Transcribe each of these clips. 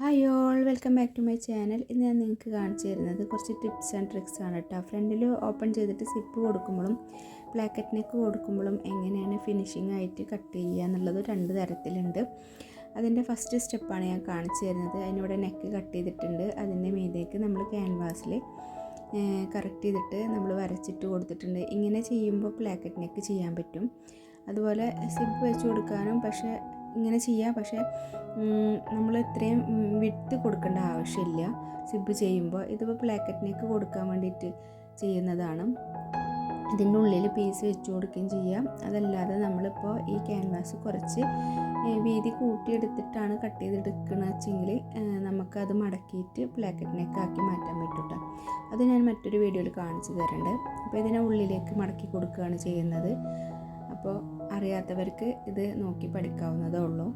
Hi all welcome back to my channel ഇന്ന് ഞാൻ നിങ്ങൾക്ക് കാണിച്ചു തരുന്നത് കുറച്ച് ടിപ്സ് ആൻഡ് ട്രിക്സ് ആണ് കേട്ടോ ഫ്രണ്ടിൽ ഓപ്പൺ ചെയ്തിട്ട് സിപ്പ് കൊടുക്കുമ്പോഴും ബ്ലാക്കറ്റ് നെക്ക് കൊടുക്കുമ്പോഴും എങ്ങനെയാണ് ഫിനിഷിംഗ് ആയിട്ട് കട്ട് ചെയ്യുക എന്നുള്ളത് രണ്ട് തരത്തിലുണ്ട്. അതിന്റെ ഫസ്റ്റ് സ്റ്റെപ്പാണ് ഞാൻ കാണിച്ചു തരുന്നത്. അതിനിവിടെ നെക്ക് കട്ട് ചെയ്തിട്ടുണ്ട്. അതിന്റെ മീതേക്ക് നമ്മൾ ക്യാൻവാസിൽ കറക്റ്റ് ചെയ്തിട്ട് നമ്മൾ വരച്ചിട്ട് കൊടുത്തിട്ടുണ്ട്. ഇങ്ങനെ ചെയ്യുമ്പോൾ ബ്ലാക്കറ്റ് നെക്ക് ചെയ്യാൻ പറ്റും. അതുപോലെ സിപ്പ് വെച്ച് കൊടുക്കാനും പക്ഷേ ഇങ്ങനെ ചെയ്യാം. പക്ഷേ നമ്മൾ ഇത്രയും വിട്ട് കൊടുക്കേണ്ട ആവശ്യമില്ല. സിബ് ചെയ്യുമ്പോൾ ഇതിപ്പോൾ പ്ലാക്കറ്റിനേക്ക് കൊടുക്കാൻ വേണ്ടിയിട്ട് ചെയ്യുന്നതാണ്. ഇതിന്റെ ഉള്ളിൽ പീസ് വെച്ച് കൊടുക്കുകയും ചെയ്യാം. അതല്ലാതെ നമ്മളിപ്പോൾ ഈ ക്യാൻവാസ് കുറച്ച് വീതി കൂട്ടിയെടുത്തിട്ടാണ് കട്ട് ചെയ്തെടുക്കുന്നത് വെച്ചെങ്കിൽ നമുക്കത് മടക്കിയിട്ട് പ്ലാക്കറ്റിനേക്ക് ആക്കി മാറ്റാൻ പറ്റും കേട്ടോ അത് ഞാൻ മറ്റൊരു വീഡിയോയിൽ കാണിച്ചു തരുന്നുണ്ട് അപ്പോൾ ഇതിനെ ഉള്ളിലേക്ക് മടക്കി കൊടുക്കുകയാണ് ചെയ്യുന്നത്. അപ്പോൾ അറിയാത്തവർക്ക് ഇത് നോക്കി പഠിക്കാവുന്നതേ ഉള്ളൂ.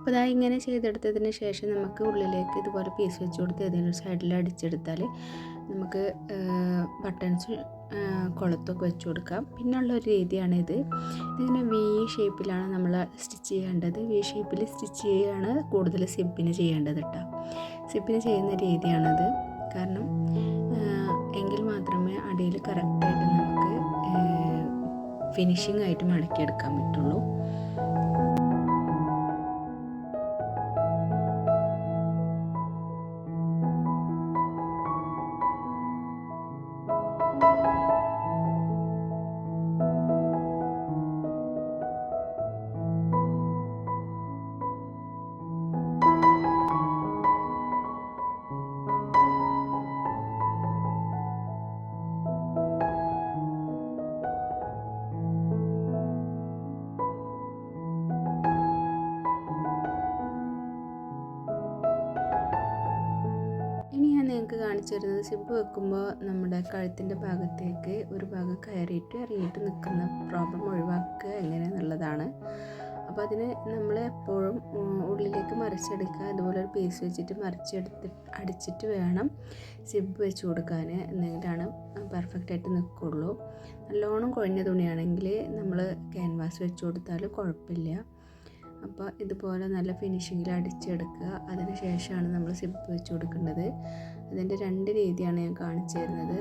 അപ്പോൾ ഇതാ ഇങ്ങനെ ചെയ്തെടുത്തതിന് ശേഷം നമുക്ക് ഉള്ളിലേക്ക് ഇതുപോലെ പീസ് വെച്ച് കൊടുത്ത് ഏതെങ്കിലും സൈഡിൽ അടിച്ചെടുത്താൽ നമുക്ക് ബട്ടൺസ് കുളത്തൊക്കെ വെച്ച് കൊടുക്കാം. പിന്നുള്ള ഒരു രീതിയാണിത്. ഇതിങ്ങനെ വി ഷേപ്പിലാണ് നമ്മൾ സ്റ്റിച്ച് ചെയ്യേണ്ടത്. വി ഷേപ്പിൽ സ്റ്റിച്ച് ചെയ്യുകയാണ് കൂടുതൽ സിപ്പിന് ചെയ്യേണ്ടത് കേട്ടോ സിപ്പിന് ചെയ്യുന്ന രീതിയാണത്. കാരണം എങ്കിൽ മാത്രമേ അടിയിൽ കറക്റ്റായിട്ട് നമുക്ക് ഫിനിഷിംഗ് ആയിട്ട് മടക്കിയെടുക്കാൻ പറ്റുള്ളൂ. നിങ്ങൾക്ക് കാണിച്ചു തരുന്നത് സിബ് വെക്കുമ്പോൾ നമ്മുടെ കഴുത്തിന്റെ ഭാഗത്തേക്ക് ഒരു ഭാഗം കയറിയിട്ട് ഇറങ്ങിയിട്ട് നിൽക്കുന്ന പ്രോബ്ലം ഒഴിവാക്കുക എന്നുള്ളതാണ് അപ്പോൾ അതിന് നമ്മൾ എപ്പോഴും ഉള്ളിലേക്ക് മറിച്ചെടുക്കുക അതുപോലെ ഒരു പീസ് വെച്ചിട്ട് മറിച്ചെടുത്ത് അടിച്ചിട്ട് വേണം സിബ് വെച്ച് കൊടുക്കാൻ. എന്നെങ്കിലാണ് പെർഫെക്റ്റ് ആയിട്ട് നിൽക്കുള്ളൂ. നല്ലോണം കുഴഞ്ഞ തുണിയാണെങ്കിൽ നമ്മൾ ക്യാൻവാസ് വെച്ച് കൊടുത്താൽ കുഴപ്പമില്ല. അപ്പോൾ ഇതുപോലെ നല്ല ഫിനിഷിങ്ങിൽ അടിച്ചെടുക്കുക. അതിന് ശേഷമാണ് നമ്മൾ സിബ് വെച്ച് കൊടുക്കേണ്ടത്. അതിന്റെ രണ്ട് രീതിയാണ് ഞാൻ കാണിച്ചു തരുന്നത്.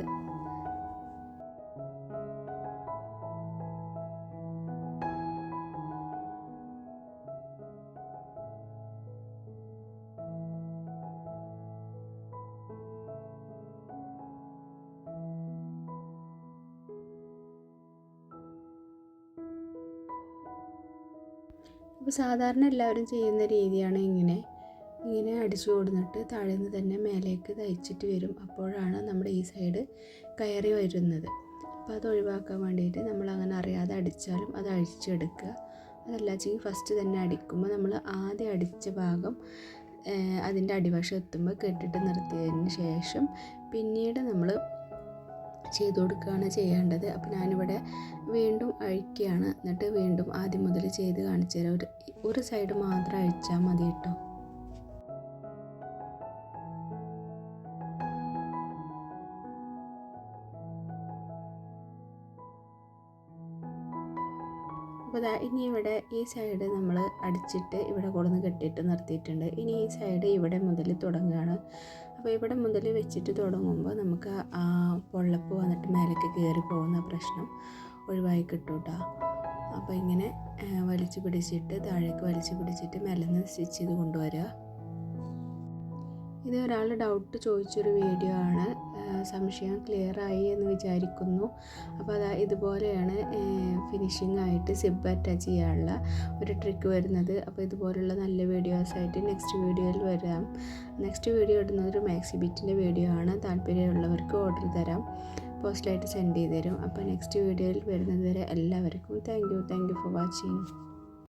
അപ്പോൾ സാധാരണ എല്ലാവരും ചെയ്യുന്ന രീതിയാണ് ഇങ്ങനെ. ഇങ്ങനെ അടിച്ചു കൊടുത്തിട്ട് താഴെ നിന്ന് തന്നെ മേലേക്ക് തയ്ച്ചിട്ട് വരും. അപ്പോഴാണ് നമ്മുടെ ഈ സൈഡ് കയറി വരുന്നത്. അപ്പോൾ അത് ഒഴിവാക്കാൻ വേണ്ടിയിട്ട് നമ്മൾ അങ്ങനെ അറിയാതെ അടിച്ചാലും അത് അഴിച്ചെടുക്കുക. അതല്ല വെച്ചെങ്കിൽ ഫസ്റ്റ് തന്നെ അടിക്കുമ്പോൾ നമ്മൾ ആദ്യം അടിച്ച ഭാഗം അതിന്റെ അടിവശം എത്തുമ്പോൾ കെട്ടിട്ട് നിർത്തിയതിന് ശേഷം പിന്നീട് നമ്മൾ ചെയ്ത് കൊടുക്കുകയാണ് ചെയ്യേണ്ടത്. അപ്പോൾ ഞാനിവിടെ വീണ്ടും അഴിക്കുകയാണ്. എന്നിട്ട് വീണ്ടും ആദ്യം മുതൽ ചെയ്ത് കാണിച്ചു തരാം. ഒരു ഒരു സൈഡ് മാത്രം അഴിച്ചാൽ മതി കേട്ടോ. അപ്പോൾ ഇതാ ഇനി ഇവിടെ ഈ സൈഡ് നമ്മൾ അടിച്ചിട്ട് ഇവിടെ കൊടുന്ന് കെട്ടിയിട്ട് നിർത്തിയിട്ടുണ്ട്. ഇനി ഈ സൈഡ് ഇവിടെ മുതൽ തുടങ്ങുകയാണ് അപ്പോൾ ഇവിടെ മുതൽ വെച്ചിട്ട് തുടങ്ങുമ്പോൾ നമുക്ക് ആ പൊള്ളപ്പ് വന്നിട്ട് മേലേക്ക് കയറി പോകുന്ന പ്രശ്നം ഒഴിവായി കിട്ടും അപ്പോൾ ഇങ്ങനെ വലിച്ചു പിടിച്ചിട്ട് താഴേക്ക് വലിച്ചു പിടിച്ചിട്ട് മെലന്ന് സ്റ്റിച്ച് ചെയ്ത് കൊണ്ടുവരിക ഇത് ഒരാൾ ഡൗട്ട് ചോദിച്ചൊരു വീഡിയോ ആണ്. സംശയം ക്ലിയർ ആയി എന്ന് വിചാരിക്കുന്നു. അപ്പോൾ അതാ ഇതുപോലെയാണ് ഫിനിഷിംഗ് ആയിട്ട് സിബ് അറ്റാച്ച് ചെയ്യാനുള്ള ഒരു ട്രിക്ക് വരുന്നത്. അപ്പോൾ ഇതുപോലുള്ള നല്ല വീഡിയോസ് ആയിട്ട് നെക്സ്റ്റ് വീഡിയോയിൽ വരാം. നെക്സ്റ്റ് വീഡിയോ ഇടുന്നത് ഒരു മാക്സി ബിറ്റിന്റെ വീഡിയോ ആണ്. താല്പര്യമുള്ളവർക്ക് ഓർഡർ തരാം. പോസ്റ്റായിട്ട് സെൻഡ് ചെയ്ത് തരും. അപ്പോൾ നെക്സ്റ്റ് വീഡിയോയിൽ വരുന്നത് വരെ എല്ലാവർക്കും thank you thank you for watching